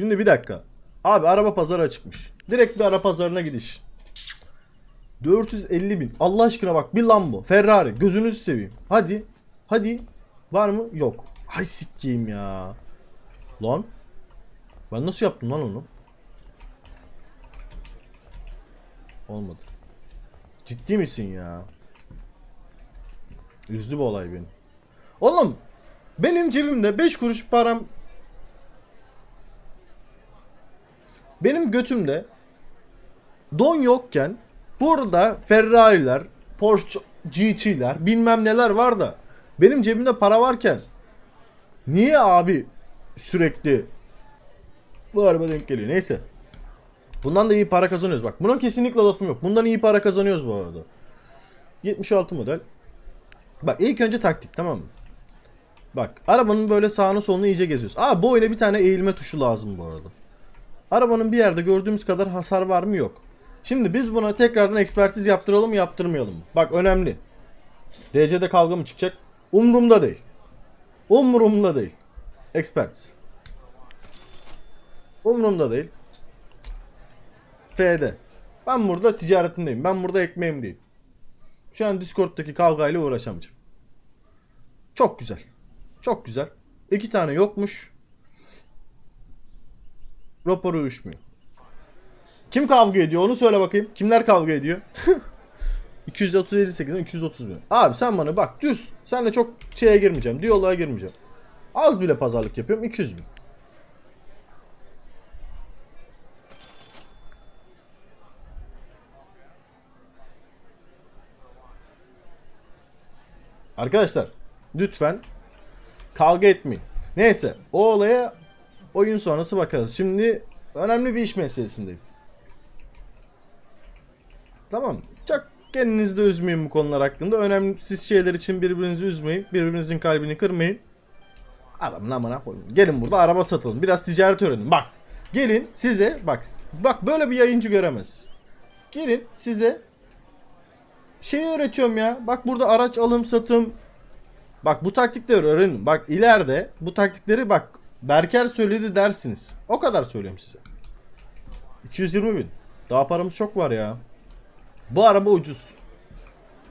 Şimdi bir dakika. Abi araba pazarı açıkmış. Direkt bir araba pazarına gidiş. 450 bin. Allah aşkına bak bir Lambo. Ferrari. Gözünüzü seveyim. Hadi. Hadi. Var mı? Yok. Hay sikkiyim ya. Lan. Ben nasıl yaptım lan onu? Olmadı. Ciddi misin ya? Üzdü bu olay beni. Oğlum benim cebimde 5 kuruş param benim götümde don yokken burada Ferrari'ler, Porsche GT'ler bilmem neler var da benim cebimde para varken niye abi sürekli bu araba denk geliyor. Neyse. Bundan da iyi para kazanıyoruz. Bak buna kesinlikle lafım yok. Bundan iyi para kazanıyoruz bu arada. 76 model. Bak ilk önce taktik tamam mı? Bak arabanın böyle sağını solunu iyice geziyoruz. Aa bu oyuna bir tane eğilme tuşu lazım bu arada. Arabanın bir yerde gördüğümüz kadar hasar var mı yok. Şimdi biz buna tekrardan ekspertiz yaptıralım mı yaptırmayalım mı? Bak önemli. DC'de kavga mı çıkacak? Umrumda değil. Umrumda değil. Ekspertiz. Umrumda değil. F'de. Ben burada ticaretindeyim. Ben burada ekmeğimdeyim. Şu an Discord'daki kavgayla uğraşamayacağım. Çok güzel. Çok güzel. İki tane yokmuş. Raporu uyuşmuyor. Kim kavga ediyor onu söyle bakayım. Kimler kavga ediyor? 237 8'den 230 bin. Abi sen bana bak düz. Senle çok şeye girmeyeceğim. Diyaloğa girmeyeceğim. Az bile pazarlık yapıyorum. 200 bin. Arkadaşlar lütfen kavga etmeyin. Neyse o olaya oyun sonrası bakarız. Şimdi önemli bir iş meselesindeyim. Tamam? Çok kendinizi de üzmeyin bu konular hakkında. Önemsiz şeyler için birbirinizi üzmeyin. Birbirinizin kalbini kırmayın. Adamın amına koyun. Gelin burada araba satalım. Biraz ticaret öğrenin. Bak. Gelin size bak. Bak böyle bir yayıncı göremez. Gelin size şey öğretiyorum ya. Bak burada araç alım satım. Bak bu taktikleri öğrenin. Bak ileride bu taktikleri bak Berker söyledi dersiniz. O kadar söylüyorum size. 220 bin. Daha paramız çok var ya. Bu araba ucuz.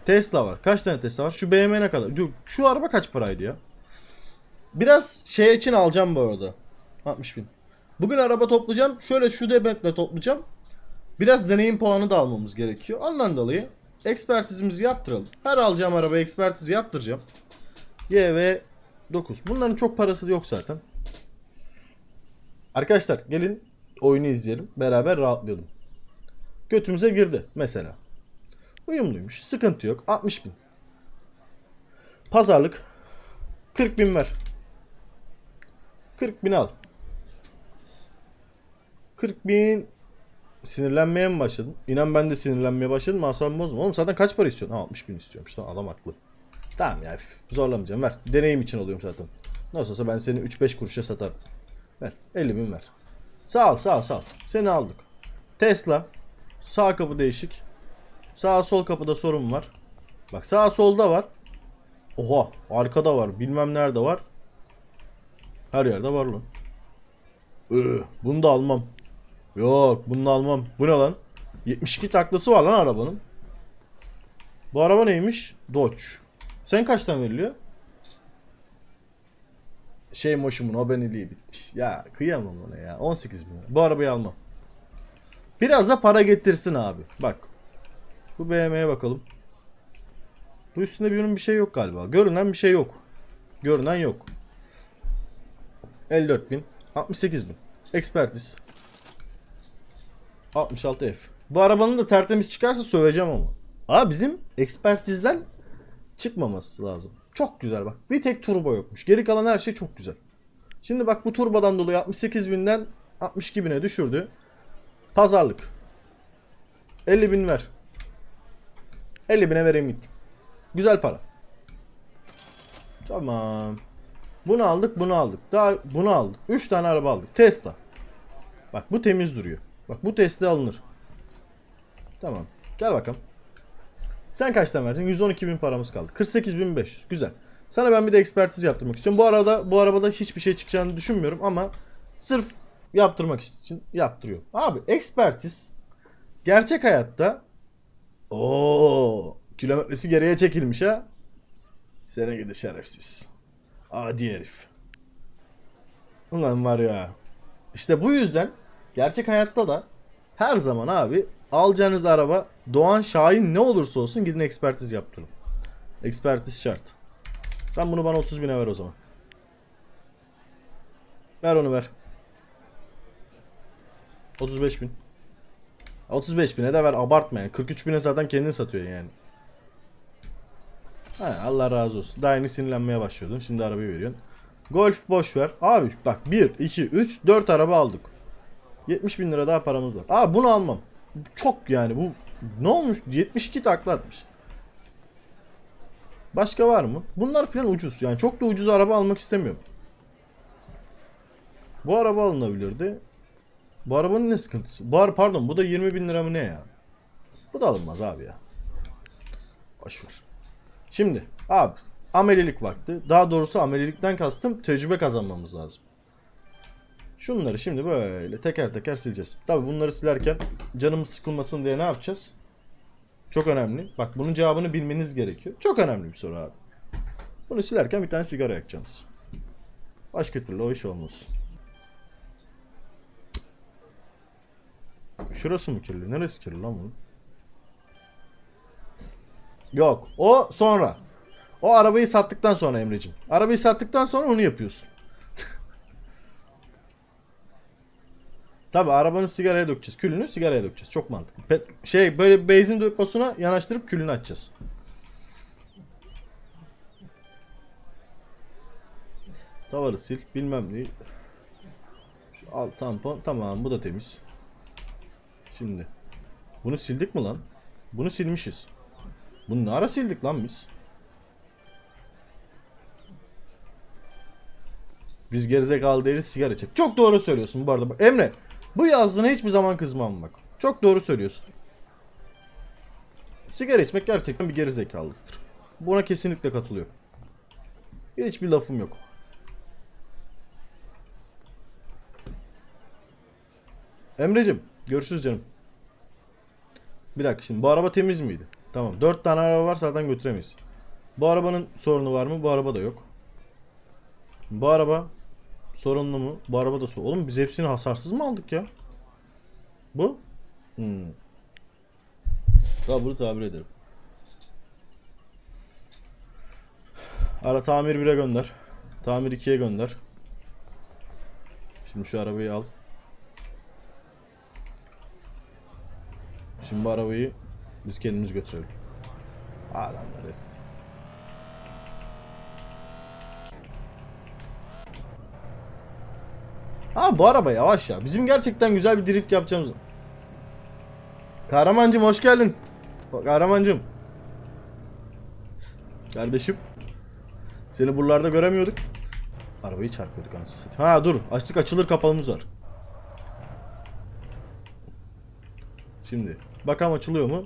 Tesla var. Kaç tane Tesla var? Şu BMW ne kadar? Şu- araba kaç paraydı ya? Biraz şey için alacağım bu arada. 60 bin. Bugün araba toplayacağım. Şöyle şu demetle toplayacağım. Biraz deneyim puanı da almamız gerekiyor. Ondan dolayı ekspertizimizi yaptıralım. Her alacağım araba ekspertizi yaptıracağım. YV 9. Bunların çok parası yok zaten. Arkadaşlar gelin oyunu izleyelim. Beraber rahatlayalım. Götümüze girdi mesela. Uyumluymuş. Sıkıntı yok. 60 bin. Pazarlık. 40 bin ver. 40 bin al. 40 bin sinirlenmeye mi başladın? İnan ben de sinirlenmeye başladım. Asabımı bozma. Oğlum zaten kaç para istiyorsun? Ha, 60 bin istiyormuş. Tamam adam haklı. Tamam ya üf, zorlamayacağım. Ver. Deneyim için alıyorum zaten. Nasıl olsa ben seni 3-5 kuruşa satarım. Ver. 50 bin ver. Sağ ol sağ ol sağ ol. Seni aldık. Tesla. Sağ kapı değişik. Sağ sol kapıda sorun var. Bak sağ solda var. Oha arkada var. Bilmem nerede var. Her yerde var lan. Ee, bunu da almam. Yok bunu da almam. Bu ne lan? 72 taklası var lan arabanın. Bu araba neymiş? Dodge. Sen kaçtan veriliyor? Şey moşumun o beniliği bitmiş. Ya kıyamam ona ya. 18 bin. Bu arabayı almam. Biraz da para getirsin abi. Bak. Bu BMW'ye bakalım. Bu üstünde bir bir şey yok galiba. Görünen bir şey yok. Görünen yok. 54 bin. 68 bin. Ekspertiz. 66 F. Bu arabanın da tertemiz çıkarsa söveceğim ama. Aa bizim ekspertizden çıkmaması lazım. Çok güzel bak. Bir tek turbo yokmuş. Geri kalan her şey çok güzel. Şimdi bak bu turbodan dolayı 68 binden 62 bine düşürdü. Pazarlık. 50 bin ver. 50 bine vereyim git. Güzel para. Tamam. Bunu aldık, bunu aldık. Daha bunu aldık. 3 tane araba aldık. Tesla. Bak bu temiz duruyor. Bak bu Tesla alınır. Tamam. Gel bakalım. Sen kaçtan verdin? 112 bin paramız kaldı. 48 bin 500. Güzel. Sana ben bir de ekspertiz yaptırmak istiyorum. Bu arada bu arabada hiçbir şey çıkacağını düşünmüyorum ama sırf yaptırmak için yaptırıyor. Abi ekspertiz gerçek hayatta o kilometresi geriye çekilmiş ha. Sene gidi şerefsiz. Adi herif. Ulan var ya. İşte bu yüzden gerçek hayatta da her zaman abi alacağınız araba Doğan Şahin ne olursa olsun gidin ekspertiz yaptırın. Ekspertiz şart. Sen bunu bana 30 bine ver o zaman. Ver onu ver. 35 bin. 35 bine de ver abartma yani. 43 bine zaten kendini satıyor yani. Ha, Allah razı olsun. Daha yeni sinirlenmeye başlıyordun. Şimdi arabayı veriyorsun. Golf boş ver. Abi bak 1, 2, 3, 4 araba aldık. 70 bin lira daha paramız var. Abi bunu almam. Çok yani bu ne olmuş? 72 takla atmış. Başka var mı? Bunlar filan ucuz. Yani çok da ucuz araba almak istemiyorum. Bu araba alınabilirdi. Bu arabanın ne sıkıntısı? Bu ara- pardon bu da 20 bin lira mı ne ya? Bu da alınmaz abi ya. Boşver. Şimdi abi amelilik vakti. Daha doğrusu amelilikten kastım tecrübe kazanmamız lazım. Şunları şimdi böyle teker teker sileceğiz. Tabi bunları silerken canımız sıkılmasın diye ne yapacağız? Çok önemli. Bak bunun cevabını bilmeniz gerekiyor. Çok önemli bir soru abi. Bunu silerken bir tane sigara yakacaksınız. Başka türlü o iş olmaz. Şurası mı kirli? Neresi kirli lan bunun? Yok. O sonra. O arabayı sattıktan sonra Emre'cim. Arabayı sattıktan sonra onu yapıyorsun. Tabi arabanın sigaraya dökeceğiz. Külünü sigaraya dökeceğiz. Çok mantıklı. Pet, şey böyle benzin deposuna yanaştırıp külünü açacağız. Tavarı sil. Bilmem ne. Şu alt tampon. Tamam bu da temiz. Şimdi. Bunu sildik mi lan? Bunu silmişiz. Bunu ne ara sildik lan biz? Biz gerizekalı değiliz sigara çek. Çok doğru söylüyorsun bu arada. Emre bu yazdığına hiçbir zaman kızmam bak. Çok doğru söylüyorsun. Sigara içmek gerçekten bir gerizekalılıktır. Buna kesinlikle katılıyorum. Hiçbir lafım yok. Emre'cim görüşürüz canım. Bir dakika şimdi bu araba temiz miydi? Tamam. 4 tane araba var zaten götüremeyiz. Bu arabanın sorunu var mı? Bu araba da yok. Bu araba sorunlu mu? Bu araba da sorunlu. Oğlum biz hepsini hasarsız mı aldık ya? Bu? Hmm. Tamam bunu tabir ederim. Ara tamir 1'e gönder. Tamir 2'ye gönder. Şimdi şu arabayı al. Şimdi bu arabayı biz kendimiz götürelim. Adamlar eski. Ha bu araba yavaş ya. Bizim gerçekten güzel bir drift yapacağımız. Kahramancım hoş geldin. Kahramancım. Kardeşim. Seni buralarda göremiyorduk. Arabayı çarpıyorduk anasını satayım. Ha dur. Açlık açılır kapalımız var. Şimdi bakalım açılıyor mu?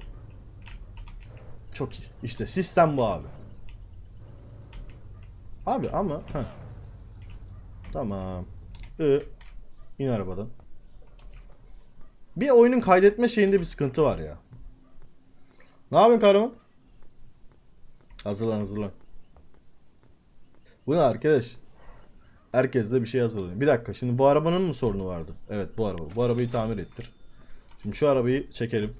Çok iyi. İşte sistem bu abi. Abi ama ha. Tamam. I. İn arabadan. Bir oyunun kaydetme şeyinde bir sıkıntı var ya. Ne yapıyorsun kahraman? Hazırlan hazırlan. Bu ne arkadaş? Herkes de bir şey hazırlanıyor. Bir dakika şimdi bu arabanın mı sorunu vardı? Evet bu araba. Bu arabayı tamir ettir. Şimdi şu arabayı çekelim.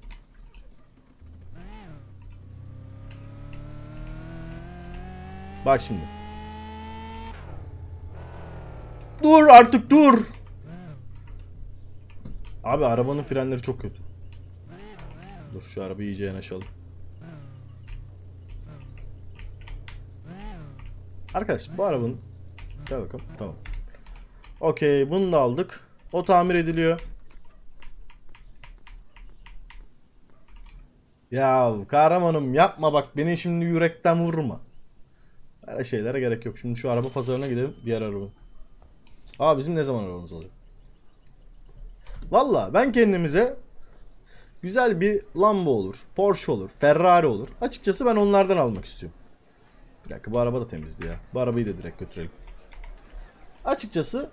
Bak şimdi. Dur artık dur. Abi arabanın frenleri çok kötü. Dur şu arabayı iyice yanaşalım. Arkadaş bu arabanın Gel bakalım tamam. Okey bunu da aldık. O tamir ediliyor. Ya kahramanım yapma bak beni şimdi yürekten vurma. Böyle şeylere gerek yok. Şimdi şu araba pazarına gidelim. Diğer araba. Aa bizim ne zaman arabamız oluyor? Valla ben kendimize güzel bir Lambo olur, Porsche olur, Ferrari olur. Açıkçası ben onlardan almak istiyorum. Bir dakika bu araba da temizdi ya. Bu arabayı da direkt götürelim. Açıkçası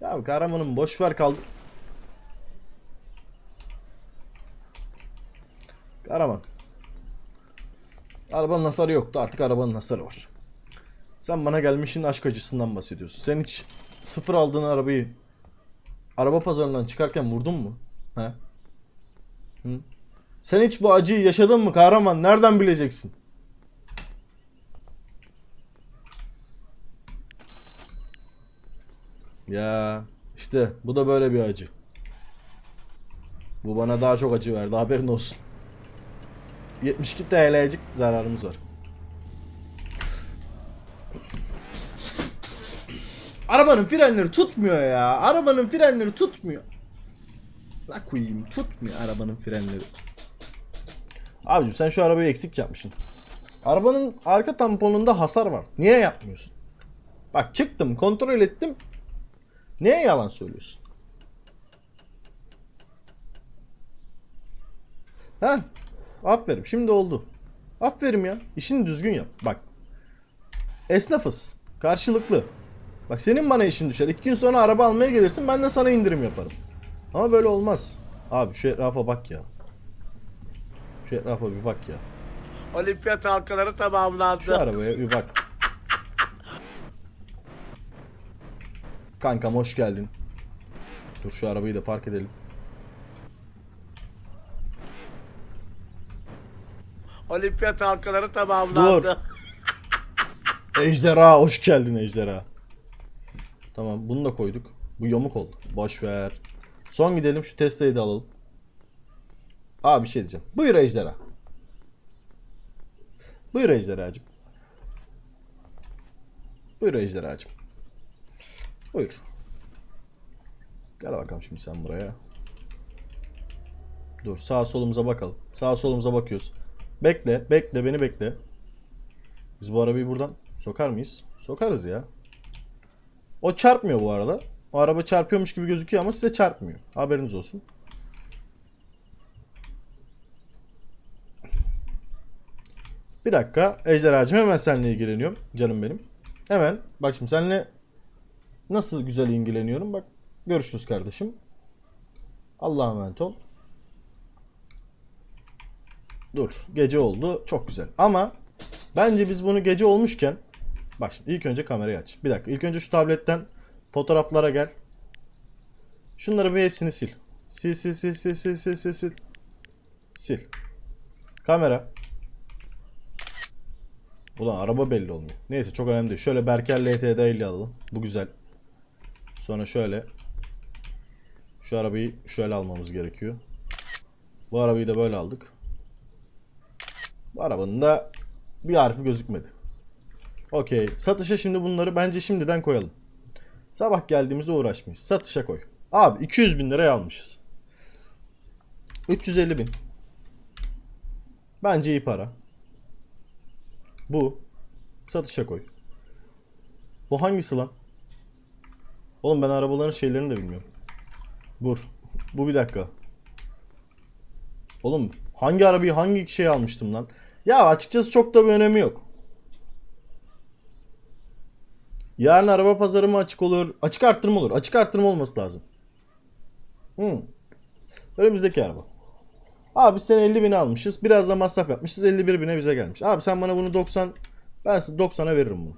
Ya Kahraman'ım boş ver kaldı. Kahraman. Arabanın hasarı yoktu artık arabanın hasarı var. Sen bana gelmişin aşk acısından bahsediyorsun. Sen hiç sıfır aldığın arabayı araba pazarından çıkarken vurdun mu? He? Hı? Sen hiç bu acıyı yaşadın mı kahraman? Nereden bileceksin? Ya işte bu da böyle bir acı. Bu bana daha çok acı verdi haberin olsun. 72 TL'cik zararımız var. Arabanın frenleri tutmuyor ya. Arabanın frenleri tutmuyor. La koyayım tutmuyor arabanın frenleri. Abicim sen şu arabayı eksik yapmışsın. Arabanın arka tamponunda hasar var. Niye yapmıyorsun? Bak çıktım kontrol ettim. Neye yalan söylüyorsun? Ha? Aferin. Şimdi oldu. Aferin ya. İşini düzgün yap. Bak. Esnafız. Karşılıklı. Bak senin bana işin düşer. İki gün sonra araba almaya gelirsin. Ben de sana indirim yaparım. Ama böyle olmaz. Abi şu etrafa bak ya. Şu etrafa bir bak ya. Olimpiyat halkaları tamamlandı. Şu arabaya bir bak. Kankam hoş geldin. Dur şu arabayı da park edelim. Olimpiyat halkaları tamamlandı. Ejderha hoş geldin ejderha. Tamam bunu da koyduk. Bu yamuk oldu. Boş ver. Son gidelim şu Tesla'yı da alalım. Aa bir şey diyeceğim. Buyur ejderha. Buyur ejderhacım. Buyur ejderhacım. Buyur. Gel bakalım şimdi sen buraya. Dur sağa solumuza bakalım. Sağa solumuza bakıyoruz. Bekle, bekle, beni bekle. Biz bu arabayı buradan sokar mıyız? Sokarız ya. O çarpmıyor bu arada. O araba çarpıyormuş gibi gözüküyor ama size çarpmıyor. Haberiniz olsun. Bir dakika. Ejderhacığım hemen seninle ilgileniyorum. Canım benim. Hemen. Bak şimdi seninle nasıl güzel ilgileniyorum. Bak görüşürüz kardeşim. Allah'a emanet ol. Dur. Gece oldu. Çok güzel. Ama bence biz bunu gece olmuşken Bak şimdi ilk önce kamerayı aç. Bir dakika. İlk önce şu tabletten fotoğraflara gel. Şunları bir hepsini sil. Sil sil sil sil sil sil sil sil. Sil. Kamera. Ulan araba belli olmuyor. Neyse çok önemli değil. Şöyle Berker LTD 50 alalım. Bu güzel. Sonra şöyle. Şu arabayı şöyle almamız gerekiyor. Bu arabayı da böyle aldık. Bu arabanın da bir harfi gözükmedi. Okey. Satışa şimdi bunları bence şimdiden koyalım. Sabah geldiğimizde uğraşmayız. Satışa koy. Abi 200 bin liraya almışız. 350 bin. Bence iyi para. Bu. Satışa koy. Bu hangisi lan? Oğlum ben arabaların şeylerini de bilmiyorum. Dur. Bu bir dakika. Oğlum hangi arabayı hangi şey almıştım lan? Ya açıkçası çok da bir önemi yok. Yarın araba pazarı mı açık olur? Açık arttırma olur. Açık arttırma olması lazım. Hmm. Önümüzdeki araba. Abi sen 50 bin almışız. Biraz da masraf yapmışız. 51 bine bize gelmiş. Abi sen bana bunu 90 ben size 90'a veririm bunu.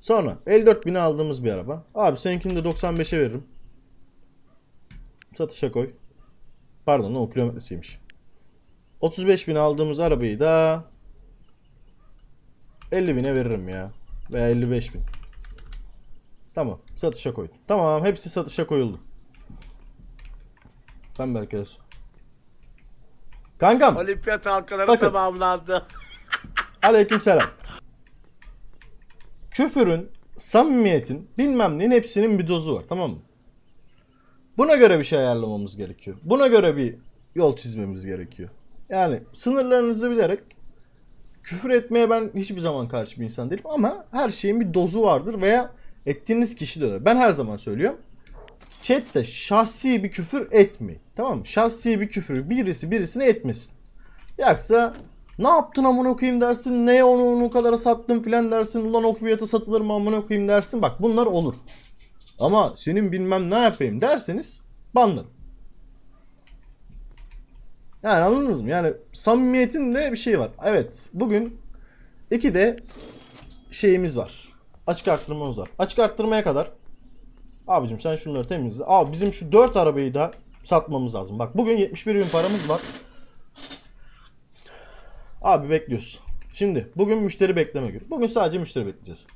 Sonra 54 bine aldığımız bir araba. Abi seninkini de 95'e veririm. Satışa koy. Pardon o kilometresiymiş. 35 bin aldığımız arabayı da 50 bine veririm ya. Veya 55 bin. Tamam. Satışa koy. Tamam. Hepsi satışa koyuldu. Ben belki de- Kankam. Olimpiyat halkaları Bakın. tamamlandı. Aleykümselam. Küfürün, samimiyetin, bilmem neyin hepsinin bir dozu var. Tamam mı? Buna göre bir şey ayarlamamız gerekiyor. Buna göre bir yol çizmemiz gerekiyor. Yani sınırlarınızı bilerek küfür etmeye ben hiçbir zaman karşı bir insan değilim ama her şeyin bir dozu vardır veya ettiğiniz kişi de öyle. Ben her zaman söylüyorum. Chat'te şahsi bir küfür etmeyin. Tamam mı? Şahsi bir küfür birisi birisine etmesin. Yoksa ne yaptın amına koyayım dersin. Neye onu onu kadara sattın filan dersin. Ulan o fiyata satılır mı amına koyayım dersin. Bak bunlar olur. Ama senin bilmem ne yapayım derseniz banlarım. Yani anladınız mı? Yani samimiyetin de bir şey var. Evet bugün iki de şeyimiz var. Açık arttırmamız var. Açık arttırmaya kadar abicim sen şunları temizle. Abi bizim şu 4 arabayı da satmamız lazım. Bak bugün 71 bin paramız var. Abi bekliyoruz. Şimdi bugün müşteri bekleme günü. Bugün sadece müşteri bekleyeceğiz.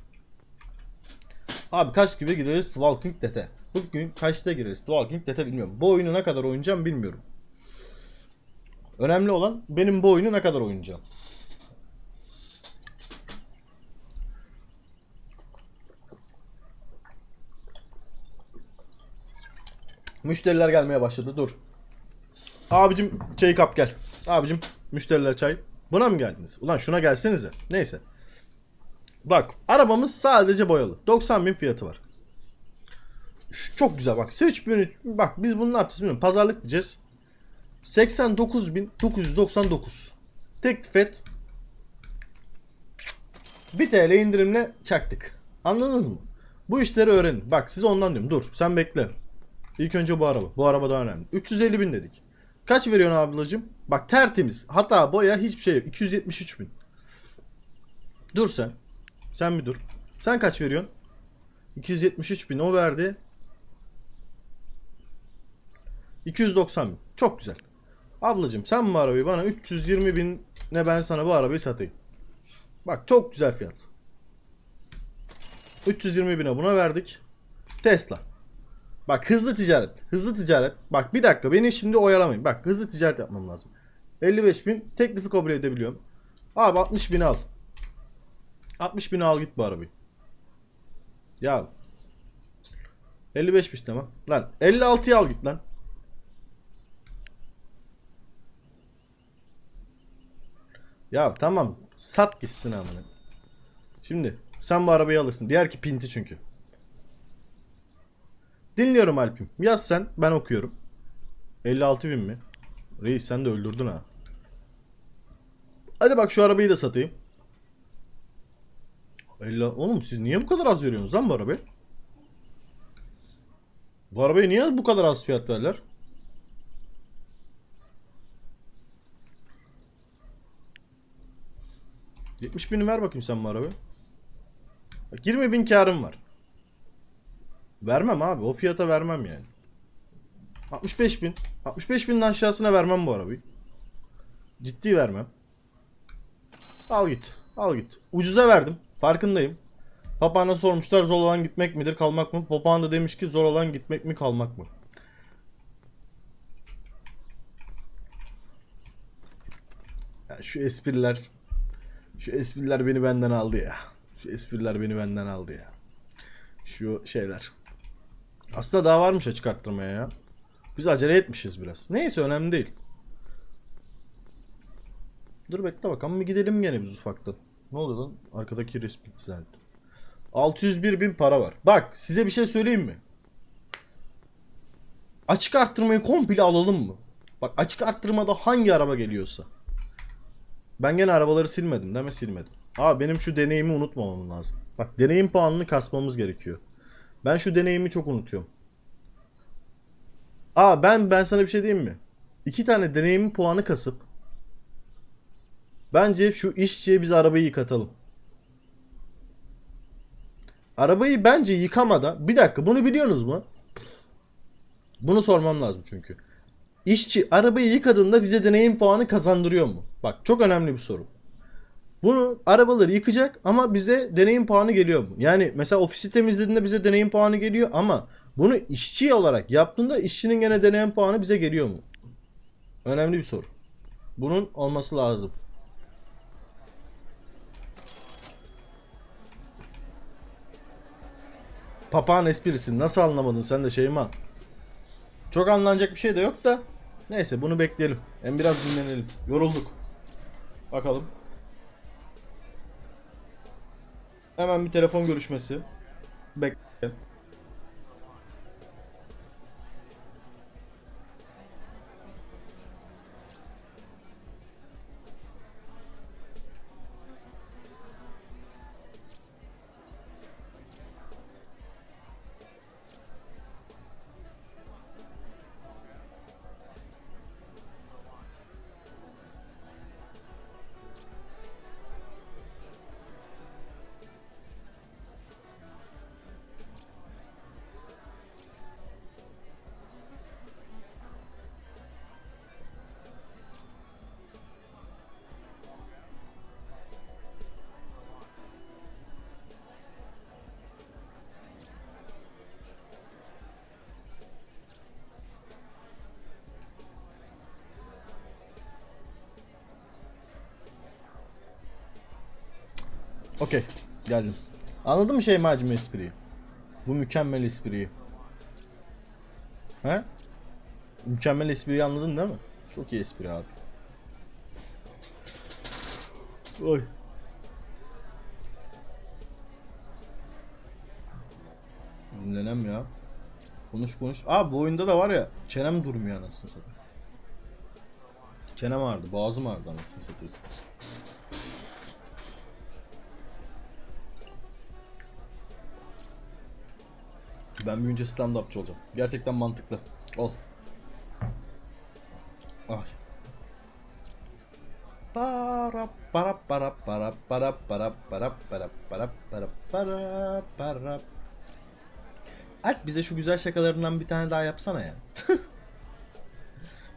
Abi kaç gibi gireriz Walking Dead'e? Bugün kaçta gireriz Walking Dead'e bilmiyorum. Bu oyunu ne kadar oynayacağım bilmiyorum. Önemli olan benim bu oyunu ne kadar oynayacağım. Müşteriler gelmeye başladı. Dur. Abicim çayı kap gel. Abicim müşteriler çay. Buna mı geldiniz? Ulan şuna gelsenize. Neyse. Bak arabamız sadece boyalı. 90 bin fiyatı var. Şu çok güzel bak. 3000 bak biz bunu ne yapacağız bilmiyorum. Pazarlık diyeceğiz. 89.999. Teklif et. 1 TL indirimle çaktık. Anladınız mı? Bu işleri öğrenin. Bak size ondan diyorum. Dur sen bekle. İlk önce bu araba. Bu araba daha önemli. 350 bin dedik. Kaç veriyorsun ablacığım? Bak tertemiz. Hatta boya hiçbir şey yok. 273 bin. Dur sen. Sen bir dur. Sen kaç veriyorsun? 273 bin o verdi. 290 bin. Çok güzel. Ablacığım sen bu arabayı bana 320 bin ne ben sana bu arabayı satayım. Bak çok güzel fiyat. 320 bine buna verdik. Tesla. Bak hızlı ticaret. Hızlı ticaret. Bak bir dakika beni şimdi oyalamayın. Bak hızlı ticaret yapmam lazım. 55 bin teklifi kabul edebiliyorum. Abi 60 bin al. 60 bin al git bu arabayı. Ya 55 bin tamam. Lan 56'yı al git lan. Ya tamam sat gitsin amına. Şimdi sen bu arabayı alırsın. Diğer ki pinti çünkü. Dinliyorum Alp'im. Yaz sen ben okuyorum. 56 bin mi? Reis sen de öldürdün ha. Hadi bak şu arabayı da satayım. 50... Oğlum siz niye bu kadar az veriyorsunuz lan bu arabayı? Bu arabaya niye bu kadar az fiyat verdiler? ...70 bini ver bakayım sen bu arabayı. Bak 20 bin karım var. Vermem abi. O fiyata vermem yani. 65 bin. 65 binin aşağısına vermem bu arabayı. Ciddi vermem. Al git. Al git. Ucuza verdim. Farkındayım. Papağana sormuşlar zor olan gitmek midir kalmak mı? Papağan da demiş ki zor olan gitmek mi kalmak mı? Ya şu espriler şu espriler beni benden aldı ya. Şu espriler beni benden aldı ya. Şu şeyler. Aslında daha varmış açık arttırmaya ya. Biz acele etmişiz biraz. Neyse önemli değil. Dur bekle bakalım bir gidelim gene biz ufaktan. Ne oldu lan? Arkadaki resmi düzeldi. 601 bin para var. Bak size bir şey söyleyeyim mi? Açık arttırmayı komple alalım mı? Bak açık arttırmada hangi araba geliyorsa. Ben gene arabaları silmedim değil mi? Silmedim. Abi benim şu deneyimi unutmamam lazım. Bak deneyim puanını kasmamız gerekiyor. Ben şu deneyimi çok unutuyorum. Aa ben ben sana bir şey diyeyim mi? İki tane deneyimin puanı kasıp bence şu işçiye biz arabayı yıkatalım. Arabayı bence yıkamada bir dakika bunu biliyorsunuz mu? Bunu sormam lazım çünkü. İşçi arabayı yıkadığında bize deneyim puanı kazandırıyor mu? Bak çok önemli bir soru. Bunu arabaları yıkacak ama bize deneyim puanı geliyor mu? Yani mesela ofisi temizlediğinde bize deneyim puanı geliyor ama bunu işçi olarak yaptığında işçinin gene deneyim puanı bize geliyor mu? Önemli bir soru. Bunun olması lazım. Papağan esprisi nasıl anlamadın sen de Şeyma? Çok anlanacak bir şey de yok da. Neyse bunu bekleyelim. Hem biraz dinlenelim. Yorulduk. Bakalım. Hemen bir telefon görüşmesi. Bekle. Okey. Geldim. Anladın mı Şeyma'cığım espriyi? Bu mükemmel espriyi. He? Mükemmel espriyi anladın değil mi? Çok iyi espri abi. Oy. Dinlenem ya. Konuş konuş. Aa bu oyunda da var ya çenem durmuyor anasını satayım. Çenem ağrıdı, boğazım ağrıdı anasını satayım. Ben büyüyünce stand-upçı olacağım. Gerçekten mantıklı. Ol. Ay. Para para para para para para para para para para para para Alp bize şu güzel şakalarından bir tane daha yapsana ya.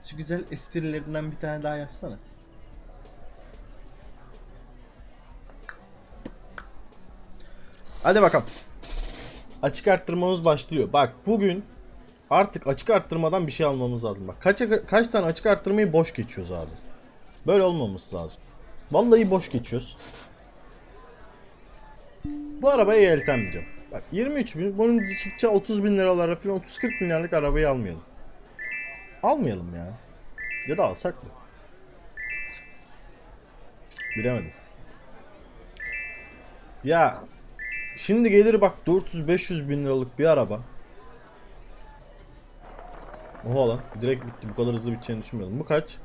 şu güzel esprilerinden bir tane daha yapsana. Hadi bakalım. Açık arttırmamız başlıyor. Bak bugün artık açık arttırmadan bir şey almamız lazım. Bak kaç, kaç tane açık arttırmayı boş geçiyoruz abi. Böyle olmaması lazım. Vallahi boş geçiyoruz. Bu arabayı yeltenmeyeceğim. Bak 23 bin, bunun çıkacağı 30 bin liralara falan 30-40 bin liralık arabayı almayalım. Almayalım ya. Ya da alsak mı? Bilemedim. Ya şimdi gelir bak 400-500 bin liralık bir araba. Oha lan direkt bitti bu kadar hızlı biteceğini düşünmüyordum. Bu kaç?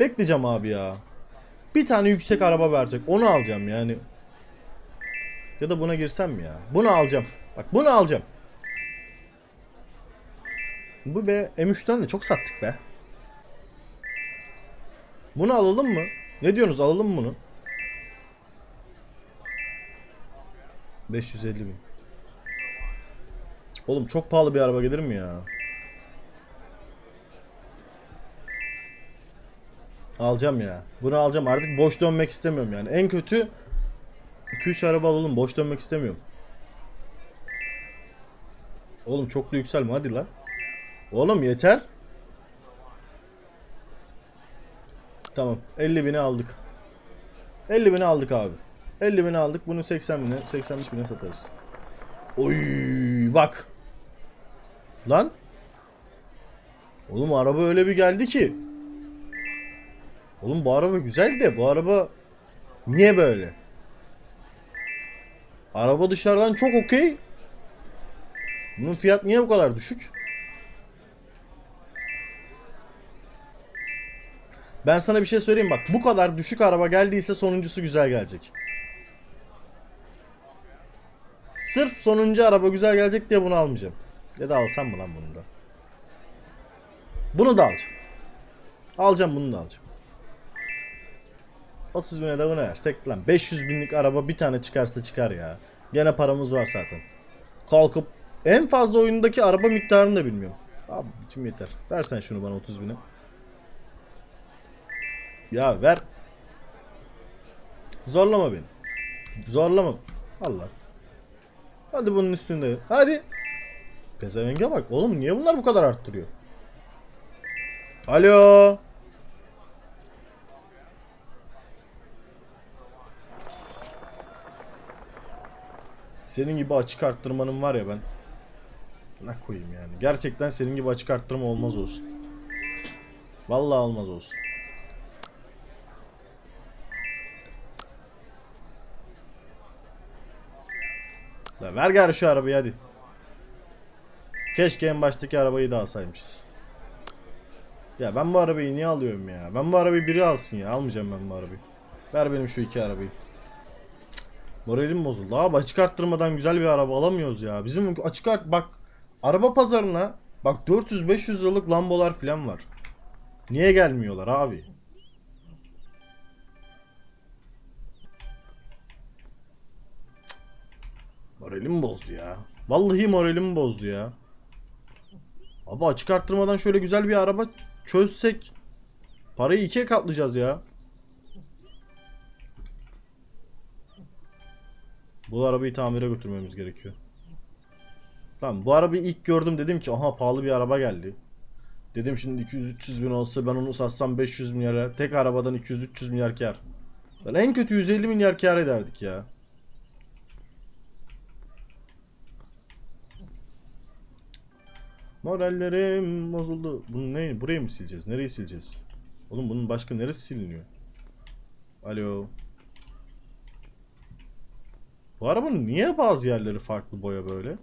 Bekleyeceğim abi ya. Bir tane yüksek araba verecek. Onu alacağım yani. Ya da buna girsem mi ya? Bunu alacağım. Bak bunu alacağım. Bu be M3'ten de çok sattık be. Bunu alalım mı? Ne diyorsunuz alalım mı bunu? 550 bin. Oğlum çok pahalı bir araba gelir mi ya? Alacağım ya. Bunu alacağım artık boş dönmek istemiyorum yani. En kötü 2-3 araba alalım boş dönmek istemiyorum. Oğlum çok da yükselme hadi lan. Oğlum yeter. Tamam 50 bini aldık. 50 bini aldık abi. 50 bini aldık bunu 80 bine 85 bine satarız. Oy bak. Lan. Oğlum araba öyle bir geldi ki. Oğlum bu araba güzel de bu araba niye böyle? Araba dışarıdan çok okey. Bunun fiyat niye bu kadar düşük? Ben sana bir şey söyleyeyim bak. Bu kadar düşük araba geldiyse sonuncusu güzel gelecek. Sırf sonuncu araba güzel gelecek diye bunu almayacağım. Ya da alsam mı lan bunu da? Bunu da alacağım. Alacağım bunu da alacağım. 30 bine de bunu versek lan 500 binlik araba bir tane çıkarsa çıkar ya. Gene paramız var zaten. Kalkıp en fazla oyundaki araba miktarını da bilmiyorum. Abi içim yeter. Versen şunu bana 30 bine. Ya ver. Zorlama beni. Zorlama. Allah. Hadi bunun üstünde. Hadi. Pezevenge bak. Oğlum niye bunlar bu kadar arttırıyor? Alo. Senin gibi açık arttırmanın var ya ben. Ne koyayım yani. Gerçekten senin gibi açık arttırma olmaz olsun. Vallahi olmaz olsun. La ver gari şu arabayı hadi. Keşke en baştaki arabayı da alsaymışız. Ya ben bu arabayı niye alıyorum ya? Ben bu arabayı biri alsın ya. Almayacağım ben bu arabayı. Ver benim şu iki arabayı. Moralim bozuldu. Abi açık arttırmadan güzel bir araba alamıyoruz ya. Bizim açık art bak araba pazarına bak 400-500 liralık Lambolar falan var. Niye gelmiyorlar abi? Moralim bozdu ya. Vallahi moralim bozdu ya. Abi açık arttırmadan şöyle güzel bir araba çözsek parayı ikiye katlayacağız ya. Bu arabayı tamire götürmemiz gerekiyor. Tamam bu arabayı ilk gördüm dedim ki aha pahalı bir araba geldi. Dedim şimdi 200-300 bin olsa ben onu satsam 500 milyara tek arabadan 200-300 milyar kar. Lan en kötü 150 milyar kar ederdik ya. Morallerim bozuldu. Bunu ne? Burayı mı sileceğiz? Nereyi sileceğiz? Oğlum bunun başka neresi siliniyor? Alo. Bu arabanın niye bazı yerleri farklı boya böyle?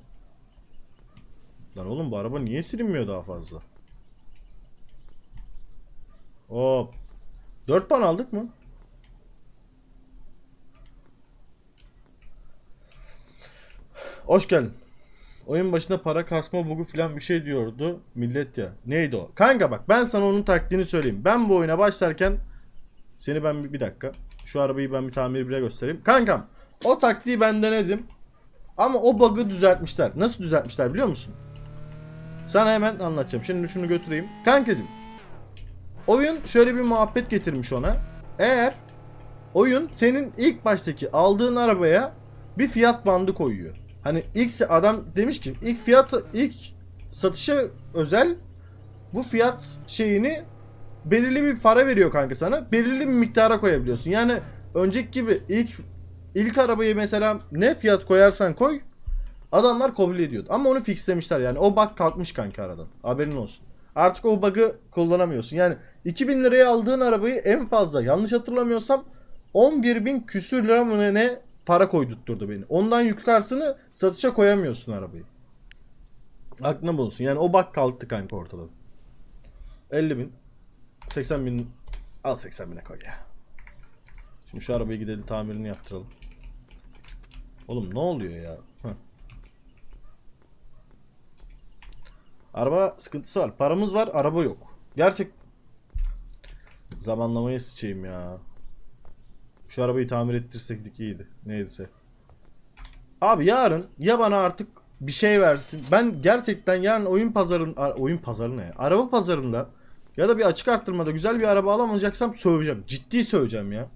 Lan oğlum bu araba niye silinmiyor daha fazla? Hop. 4 puan aldık mı? Hoş geldin. Oyun başında para kasma bugu falan bir şey diyordu millet ya. Neydi o? Kanka bak ben sana onun taktiğini söyleyeyim. Ben bu oyuna başlarken seni ben bir, dakika. Şu arabayı ben bir tamir bile göstereyim. Kankam o taktiği ben denedim. Ama o bug'ı düzeltmişler. Nasıl düzeltmişler biliyor musun? Sana hemen anlatacağım. Şimdi şunu götüreyim. Kankacım. Oyun şöyle bir muhabbet getirmiş ona. Eğer oyun senin ilk baştaki aldığın arabaya bir fiyat bandı koyuyor. Hani ilk adam demiş ki ilk fiyatı ilk satışa özel bu fiyat şeyini belirli bir para veriyor kanka sana. Belirli bir miktara koyabiliyorsun. Yani önceki gibi ilk ilk arabayı mesela ne fiyat koyarsan koy adamlar kabul ediyordu. Ama onu fixlemişler yani. O bug kalkmış kanka aradan. Haberin olsun. Artık o bug'ı kullanamıyorsun. Yani 2000 liraya aldığın arabayı en fazla yanlış hatırlamıyorsam 11 bin küsür lira mı ne para koydurtturdu beni. Ondan yukarısını satışa koyamıyorsun arabayı. Aklına bulunsun. Yani o bak kalktı kanka ortadan. 50 bin. 80 bin. Al 80 bine koy ya. Şimdi şu arabayı gidelim tamirini yaptıralım. Oğlum ne oluyor ya? Heh. Araba sıkıntısı var. Paramız var, araba yok. Gerçek zamanlamayı sıçayım ya. Şu arabayı tamir ettirsek iyiydi. Neyse. Abi yarın ya bana artık bir şey versin. Ben gerçekten yarın oyun pazarın oyun pazarı ne? Araba pazarında ya da bir açık arttırmada güzel bir araba alamayacaksam söveceğim. Ciddi söveceğim ya.